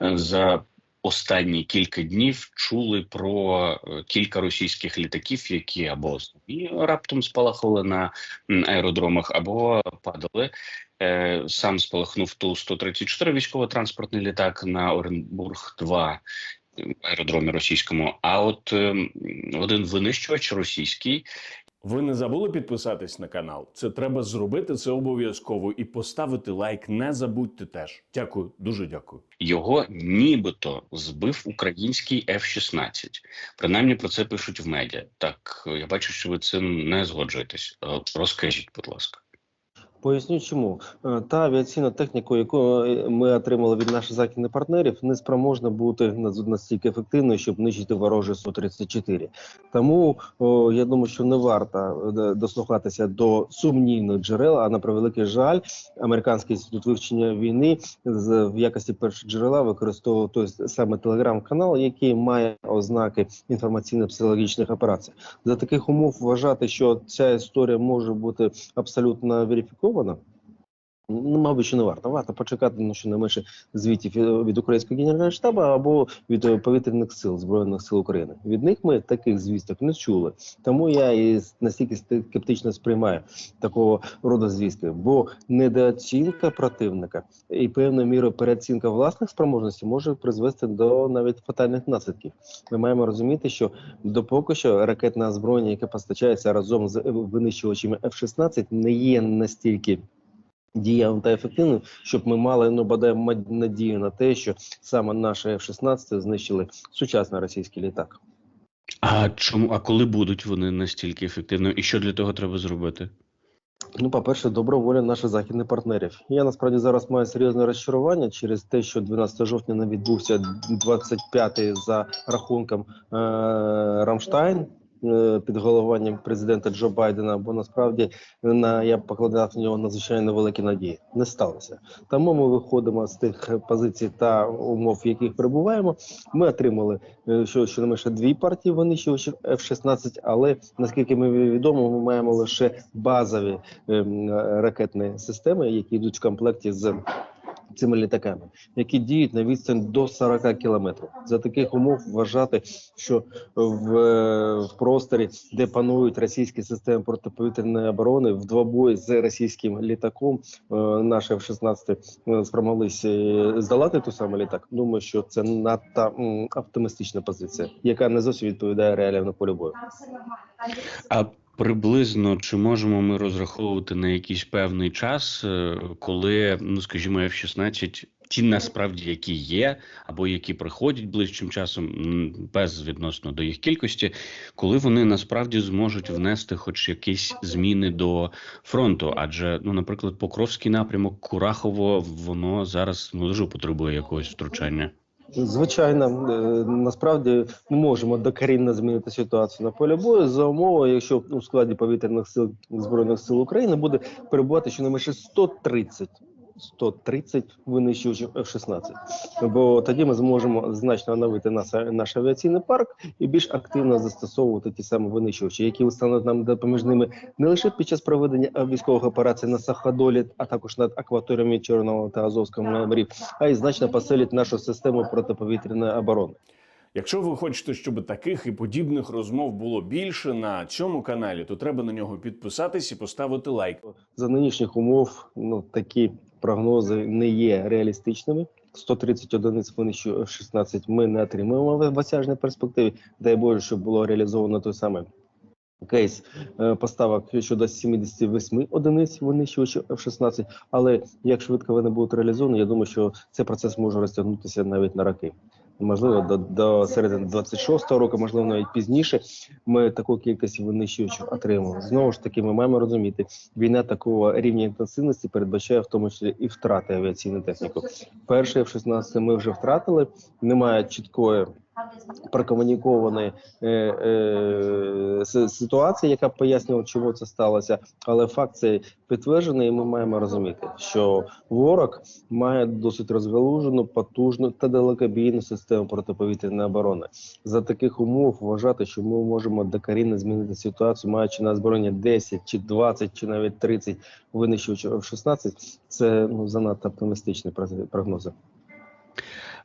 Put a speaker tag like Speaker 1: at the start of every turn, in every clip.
Speaker 1: за останні кілька днів чули про е, кілька російських літаків, які або самі раптом спалахали на аеродромах, або падали. Е, Сам спалахнув ту 134 військово-транспортний літак на Оренбург 2 аеродромі російському. А от ем, один винищувач російський,
Speaker 2: Ви не забули підписатись на канал? Це треба зробити це обов'язково і поставити лайк. Не забудьте теж. Дякую, дуже дякую.
Speaker 1: його нібито збив український F-16. Принаймні про це пишуть в медіа. Так я бачу, що ви цим не згоджуєтесь. Е, Розкажіть, будь ласка.
Speaker 3: Поясню, чому Е, та авіаційна техніка, яку е, ми отримали від наших західних партнерів, не спроможна бути настільки ефективною, щоб нищити вороже су 34 Тому о, я думаю, що не варто е, дослухатися до сумнівних джерел. А на превеликий жаль, американський інститут вивчення війни з в якості першого джерела використовував той саме телеграм-канал, який має ознаки інформаційно-психологічних операцій. За таких умов вважати, що ця історія може бути абсолютно верифікована збалансована. Ну, мабуть, що не варто. Варто почекати ну, щонайменше звітів е, від українського генерального штабу або від е, повітряних сил збройних сил України. Від них ми таких звісток не чули. Тому я і настільки скептично сприймаю такого роду звістки, бо недооцінка противника і певною мірою переоцінка власних спроможностей може призвести до навіть фатальних наслідків. Ми маємо розуміти, що допоки що ракетне озброєння, яке постачається разом з е, винищувачами F-16, не є настільки дієвим та ефективним, щоб ми мали ну бодай надію на те, що саме наші F-16 знищили сучасний російський літак.
Speaker 1: А чому? А коли будуть вони настільки ефективними? І що для того треба зробити?
Speaker 3: Ну, по-перше, добра воля наших західних партнерів. Я насправді зараз маю серйозне розчарування через те, що 12 жовтня не відбувся 25-й за рахунком е- Рамштайн. Е, Під головуванням президента Джо Байдена, бо насправді на я покладав на нього надзвичайно великі надії. Не сталося. Тому ми виходимо з тих позицій та умов, в яких перебуваємо. Ми отримали е, що щонайменше дві партії винищувачів F-16, але наскільки мені відомо, ми маємо лише базові ем, ракетні системи, які йдуть в комплекті з цими літаками, які діють на відстань до 40 кілометрів. За таких умов вважати, що в, в просторі, де панують російські системи протиповітряної оборони, в двобої з російським літаком, е, наші F-16 е, спромоглися е, здолати ту самий літак. Думаю, що це надто оптимістична позиція, яка не зовсім відповідає реаліям на полі бою.
Speaker 1: А приблизно чи можемо ми розраховувати на якийсь певний час, е, коли, ну скажімо, F-16 ті насправді які є, або які приходять ближчим часом, без відносно до їх кількості, коли вони насправді зможуть внести хоч якісь зміни до фронту? Адже, ну, наприклад, Покровський напрямок, Курахово, воно зараз ну дуже потребує якогось втручання.
Speaker 3: Звичайно, е, насправді ми можемо докорінно змінити ситуацію на полі бою за умови, якщо у складі повітряних сил збройних сил України буде перебувати щонайменше 130 130 винищувачів F-16. Бо тоді ми зможемо значно оновити наш, наш авіаційний парк і більш активно застосовувати ті самі винищувачі, які стануть нам допоміжними не лише під час проведення військових операцій на Саходолі, а також над акваторіями Чорного та Азовського морів, а й значно посилить нашу систему протиповітряної оборони.
Speaker 2: Якщо ви хочете, щоб таких і подібних розмов було більше на цьому каналі, то треба на нього підписатись і поставити лайк.
Speaker 3: За нинішніх умов ну такі прогнози не є реалістичними. 130 одиниць винищу 16 ми не отримуємо в осяжній перспективі. Дай Боже, щоб було реалізовано той самий кейс е, поставок щодо 78 одиниць винищувачів F-16. Але як швидко вони будуть реалізовані, я думаю, що цей процес може розтягнутися навіть на роки. Можливо, до, до середини 26-го року, можливо, навіть пізніше, ми таку кількість винищувачів отримали. Знову ж таки, ми маємо розуміти, війна такого рівня інтенсивності передбачає в тому числі і втрати авіаційної техніки. Перше в 16 ми вже втратили, немає чіткої прокомунікованої е, е, ситуації, яка б пояснювала, чому це сталося. Але факт цей підтверджений, і ми маємо розуміти, що ворог має досить розгалужену, потужну та далекобійну систему протиповітряної оборони. За таких умов вважати, що ми можемо докорінно змінити ситуацію, маючи на озброєння 10 чи 20 чи навіть 30 винищувачів F-16, це ну занадто оптимістичні прогнози.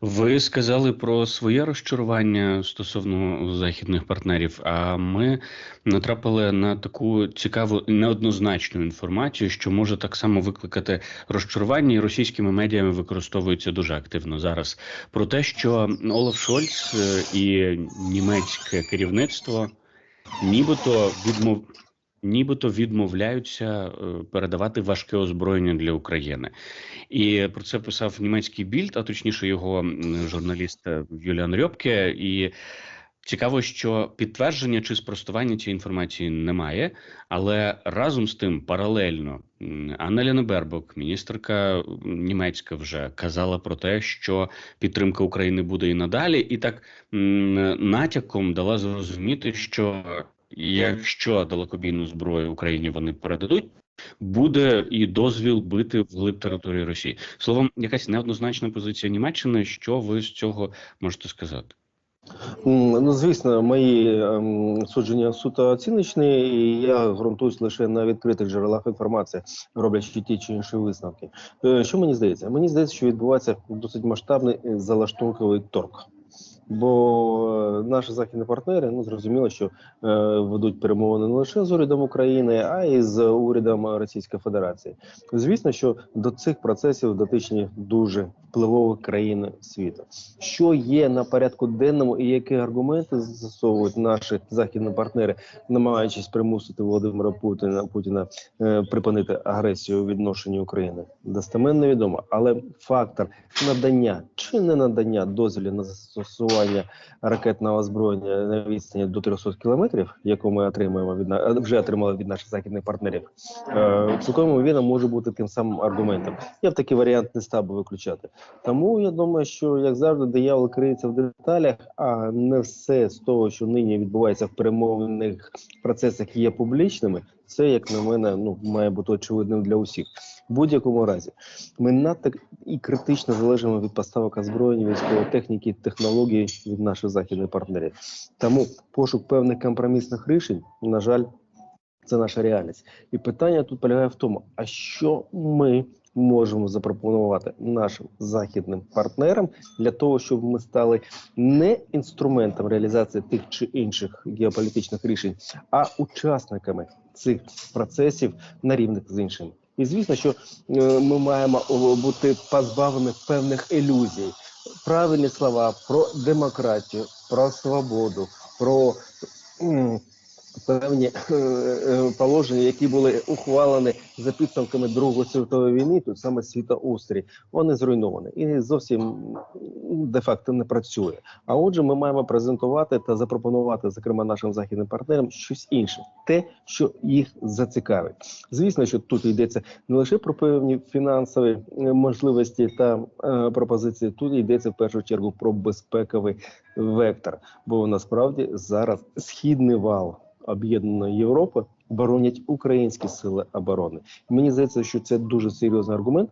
Speaker 1: Ви сказали про своє розчарування стосовно західних партнерів. А ми натрапили на таку цікаву неоднозначну інформацію, що може так само викликати розчарування, і російськими медіями використовується дуже активно зараз. Про те, що Олаф Шольц е, і німецьке керівництво нібито відмов. Нібито відмовляються е, передавати важке озброєння для України, і про це писав німецький більд, а точніше його журналіст е, Юліан Рьопке. І цікаво, що підтвердження чи спростування цієї інформації немає, але разом з тим паралельно Анна Лена Бербок, міністерка німецька, вже казала про те, що підтримка України буде і надалі, і так натяком дала зрозуміти, що якщо далекобійну зброю Україні вони передадуть. Буде і дозвіл бити вглиб території Росії. Словом, якась неоднозначна позиція Німеччини. Що ви з цього можете сказати?
Speaker 3: Ну, звісно, мої ем, судження суто оціночні, і я ґрунтуюсь лише на відкритих джерелах інформації, роблячи ті чи інші висновки. Е, Що мені здається? Мені здається, що відбувається досить масштабний е, залаштунковий торг. Бо е, наші західні партнери ну зрозуміло, що е, ведуть перемовини не лише з урядом України, а й з урядом Російської Федерації. Звісно, що до цих процесів дотичні дуже впливові країни світу. Що є на порядку денному, і які аргументи застосовують наші західні партнери, намагаючись примусити Володимира Путіна Путіна е, припинити агресію у відношенні України, достеменно відомо. Але фактор надання чи не надання дозволів на застосування ракетного озброєння на відстані до 300 кілометрів, яку ми отримуємо від вже отримали від наших західних партнерів, е, цілком ймовірно може бути тим самим аргументом. Я в такий варіант не став би виключати. Тому я думаю, що як завжди, диявол криється в деталях, а не все з того, що нині відбувається в перемовних процесах, є публічними. Це, як на мене, ну має бути очевидним для усіх. В будь-якому разі, ми надто і критично залежимо від поставок озброєння, військової техніки, технологій від наших західних партнерів. Тому пошук певних компромісних рішень, на жаль, це наша реальність. І питання тут полягає в тому, а що ми можемо запропонувати нашим західним партнерам для того, щоб ми стали не інструментом реалізації тих чи інших геополітичних рішень, а учасниками цих процесів на рівних з іншими. І звісно, що е, ми маємо бути позбавлені певних ілюзій. Правильні слова про демократію, про свободу, про певні е, е, положення, які були ухвалені за підсумками Другої світової війни, тут саме світоустрій, вони зруйновані і зовсім де-факто не працює. А отже, ми маємо презентувати та запропонувати, зокрема, нашим західним партнерам щось інше, те, що їх зацікавить. Звісно, що тут йдеться не лише про певні фінансові е, можливості та е, пропозиції, тут йдеться в першу чергу про безпековий вектор, бо насправді зараз східний вал об'єднаної Європи боронять українські сили оборони. Мені здається, що це дуже серйозний аргумент,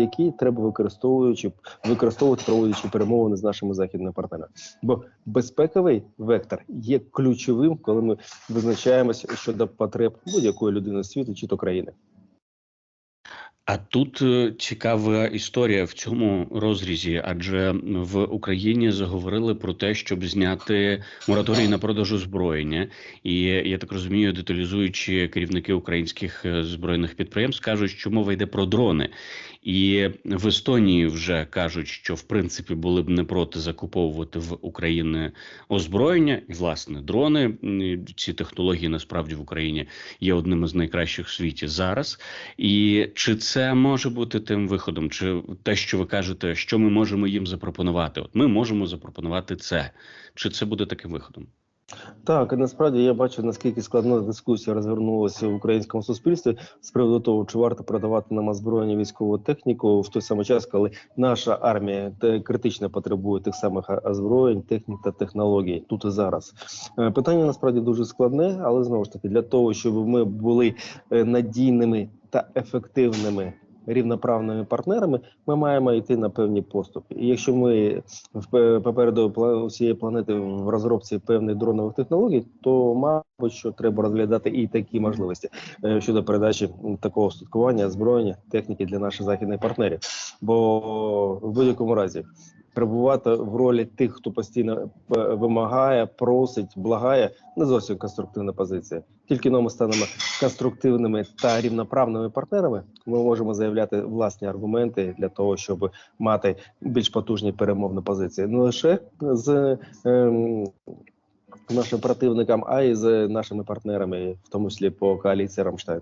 Speaker 3: який треба використовуючи використовувати, проводячи перемовини з нашими західними партнерами. Бо безпековий вектор є ключовим, коли ми визначаємося щодо потреб будь-якої людини світу чи то країни.
Speaker 1: А тут е, цікава історія в цьому розрізі, адже в Україні заговорили про те, щоб зняти мораторій на продаж озброєння, і я так розумію, деталізуючи керівники українських е, збройних підприємств, кажуть, що мова йде про дрони. І в Естонії вже кажуть, що в принципі були б не проти закуповувати в Україні озброєння і власне дрони. Ці технології насправді в Україні є одними з найкращих в світі зараз. І чи це може бути тим виходом? Чи те, що ви кажете, що ми можемо їм запропонувати? От ми можемо запропонувати це. Чи це буде таким виходом?
Speaker 3: Так, і насправді я бачу, наскільки складна дискусія розвернулася в українському суспільстві з приводу того, чи варто продавати нам озброєння військову техніку в той самий час, коли наша армія критично потребує тих самих озброєнь, технік та технологій тут і зараз. Е, Питання насправді дуже складне, але знову ж таки, для того, щоб ми були е, надійними та ефективними. Рівноправними партнерами ми маємо йти на певні поступи. І якщо ми в- попереду усієї планети в розробці певних дронових технологій, то мабуть, що треба розглядати і такі можливості е, щодо передачі такого устаткування, зброєння, техніки для наших західних партнерів. Бо в будь-якому разі перебувати в ролі тих, хто постійно е, вимагає, просить, благає, не зовсім конструктивна позиція. Тільки но ми станемо конструктивними та рівноправними партнерами. Ми можемо заявляти власні аргументи для того, щоб мати більш потужні перемовні позиції, не лише з ем, нашим противникам, а й з нашими партнерами, в тому числі по коаліції Рамштайн.